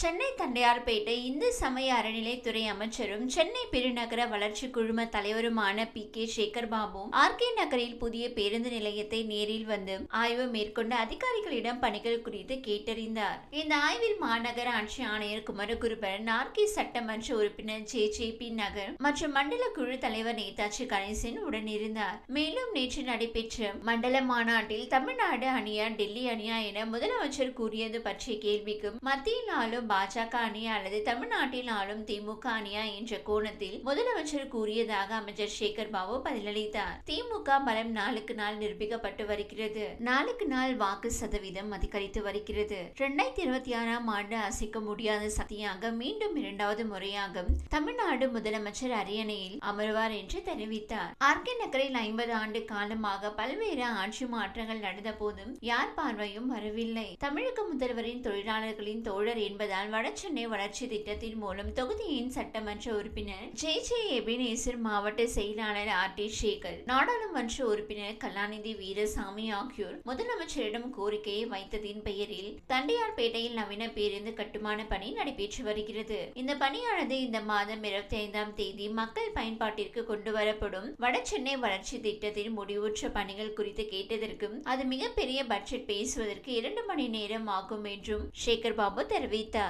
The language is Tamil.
சென்னை தண்டையார்பேட்டை இந்து சமய அறநிலைத்துறை அமைச்சரும் சென்னை பெருநகர வளர்ச்சி குழும தலைவருமான P K Sekar Babu R K நகரில் புதிய பேருந்து நிலையத்தை நேரில் வந்து ஆய்வு மேற்கொண்டு அதிகாரிகளிடம் பணிகள் குறித்து கேட்டறிந்தார். இந்த ஆய்வில் மாநகர ஆட்சி ஆணையர் குமரகுருபரன் ஆர்கே சட்டமன்ற உறுப்பினர் ஜே ஜே பி நகர் மற்றும் மண்டல குழு தலைவர் நேதாஜி கணேசன் உடனிருந்தார் மேலும் நேற்று நடைபெற்ற மண்டல மாநாட்டில் தமிழ்நாடு அணியா டெல்லி அணியா என முதலமைச்சர் கூறியது பற்றிய கேள்விக்கும் மத்தியில் ஆளும் பாஜக அணியா அல்லது தமிழ்நாட்டில் ஆளும் திமுக அணியா என்ற கோணத்தில் முதலமைச்சர் கூறியதாக அமைச்சர் சேகர் பாபு பதிலளித்தார். திமுக பலம் நாளுக்கு நாள் நிரூபிக்கப்பட்டு வருகிறது. நாளுக்கு நாள் வாக்கு சதவீதம் அதிகரித்து வருகிறது. இரண்டாயிரத்தி இருபத்தி ஆறாம் ஆண்டு அசைக்க முடியாத சக்தியாக மீண்டும் இரண்டாவது முறையாக தமிழ்நாடு முதலமைச்சர் அரியணையில் அமர்வார் என்று தெரிவித்தார். ஆர்கே நகரில் ஐம்பது ஆண்டு காலமாக பல்வேறு ஆட்சி மாற்றங்கள் நடந்த போதும் யார் பார்வையும் வரவில்லை. தமிழக முதல்வரின் தொழிலாளர்களின் தோழர் என்பதால் வடசென்னை வளர்ச்சி திட்டத்தின் மூலம் தொகுதியின் சட்டமன்ற உறுப்பினர் ஜே ஜே எபினேசர் மாவட்ட செயலாளர் ஆர் டி சேகர் நாடாளுமன்ற உறுப்பினர் கலாநிதி வீரசாமி ஆகியோர் முதலமைச்சரிடம் கோரிக்கையை வைத்ததின் பெயரில் தண்டையார்பேட்டையில் நவீன பேருந்து கட்டுமான பணி நடைபெற்று வருகிறது. இந்த பணியானது இந்த மாதம் இருபத்தி ஐந்தாம் தேதி மக்கள் பயன்பாட்டிற்கு கொண்டு வரப்படும். வடசென்னை வளர்ச்சி திட்டத்தின் முடிவுற்ற பணிகள் குறித்து கேட்டதற்கும் அது மிகப்பெரிய பட்ஜெட் பேசுவதற்கு இரண்டு மணி நேரம் ஆகும் என்றும் சேகர் பாபு தெரிவித்தார்.